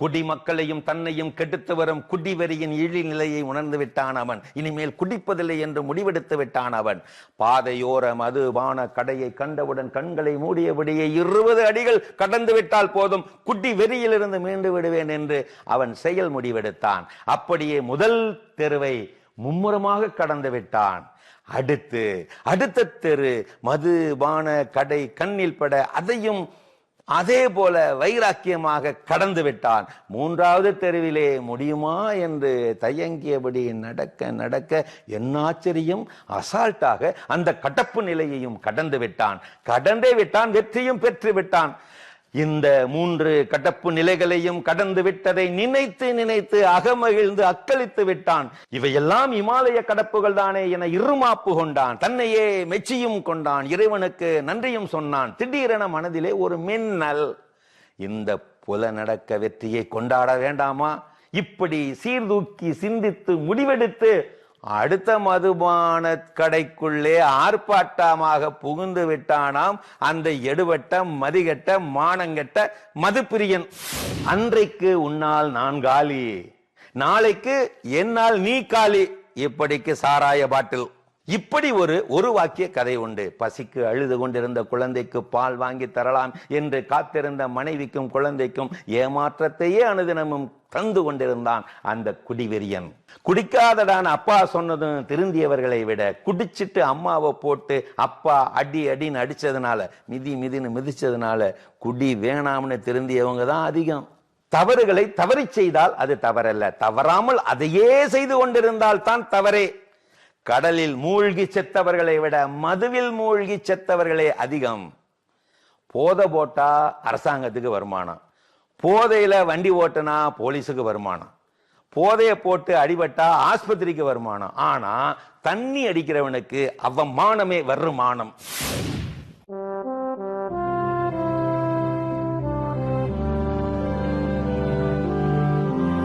குடிமக்களையும் தன்னையும் கெடுத்து வரும் குடிவெறியின் இழி நிலையை உணர்ந்து விட்டான் அவன். இனிமேல் குடிப்பதில்லை என்று முடிவெடுத்து விட்டான் அவன். பாதையோர மதுபான கடையை கண்டவுடன் கண்களை மூடியபடியே இருபது அடிகள் கடந்து விட்டால் போதும். குடி வெறியிலிருந்து மீண்டு விடுவேன் என்று அவன் செயல் முடிவெடுத்தான். அப்படியே முதல் தெருவை மும்முரமாக கடந்து விட்டான். அடுத்து அடுத்த தெரு மதுபான கடை கண்ணில் பட அதையும் அதே போல வைராக்கியமாக கடந்து விட்டான். மூன்றாவது தெருவிலே முடியுமா என்று தயங்கியபடி நடக்க நடக்க என்னாச்சரியம் அசால்ட்டாக அந்த கடப்பு நிலையையும் கடந்து விட்டான். கடந்தே விட்டான் வெற்றியும் பெற்று விட்டான். இந்த மூன்று கடப்பு நிலைகளையும் கடந்து விட்டதை நினைத்து நினைத்து அகமகிழ்ந்து அக்களித்து விட்டான். இவையெல்லாம் இமாலய கடப்புகள் தானே என இருமாப்பு கொண்டான். தன்னையே மெச்சியும் கொண்டான். இறைவனுக்கு நன்றியும் சொன்னான். திடீரென மனதிலே ஒரு மின்னல் இந்த புலநடக்க வெற்றியை கொண்டாட வேண்டாமா? இப்படி சீர்தூக்கி சிந்தித்து முடிவெடுத்து அடுத்த மதுபான கடைக்குள்ளே ஆர்ப்பாட்டமாக புகுந்து விட்டானாம் அந்த எடுபட்ட மதிகட்ட மானங்கெட்ட மதுப்பிரியன். அன்றைக்கு உன்னால் நான் காலி. நாளைக்கு என்னால் நீ காலி. இப்படிக்கு சாராய பாட்டில். இப்படி ஒரு ஒரு வாக்கிய கதை உண்டு. பசிக்கு அழுது கொண்டிருந்த குழந்தைக்கு பால் வாங்கி தரலாம் என்று காத்திருந்த மனைவிக்கும் குழந்தைக்கும் ஏமாற்றத்தையே அனுதினமும் தந்து கொண்டிருந்தான் அந்த குடிவெறியன். குடிக்காதடான் அப்பா சொன்னதும் திருந்தியவர்களை விட குடிச்சிட்டு அம்மாவை போட்டு அப்பா அடி அடின்னு அடிச்சதுனால மிதி மிதின்னு மிதிச்சதுனால குடி வேணாம்னு திருந்தியவங்க தான் அதிகம். தவறுகளை தவறி செய்தால் அது தவறல்ல. தவறாமல் அதையே செய்து கொண்டிருந்தால் தான் தவறே. கடலில் மூழ்கி செத்தவர்களை விட மதுவில் மூழ்கி செத்தவர்களே அதிகம். போதை போட்டா அரசாங்கத்துக்கு வருமானம். போதையில வண்டி ஓட்டுனா போலீஸுக்கு வருமானம். போதைய போட்டு அடிபட்டா ஆஸ்பத்திரிக்கு வருமானம். ஆனா தண்ணி அடிக்கிறவனுக்கு அவமானமே வருமானம்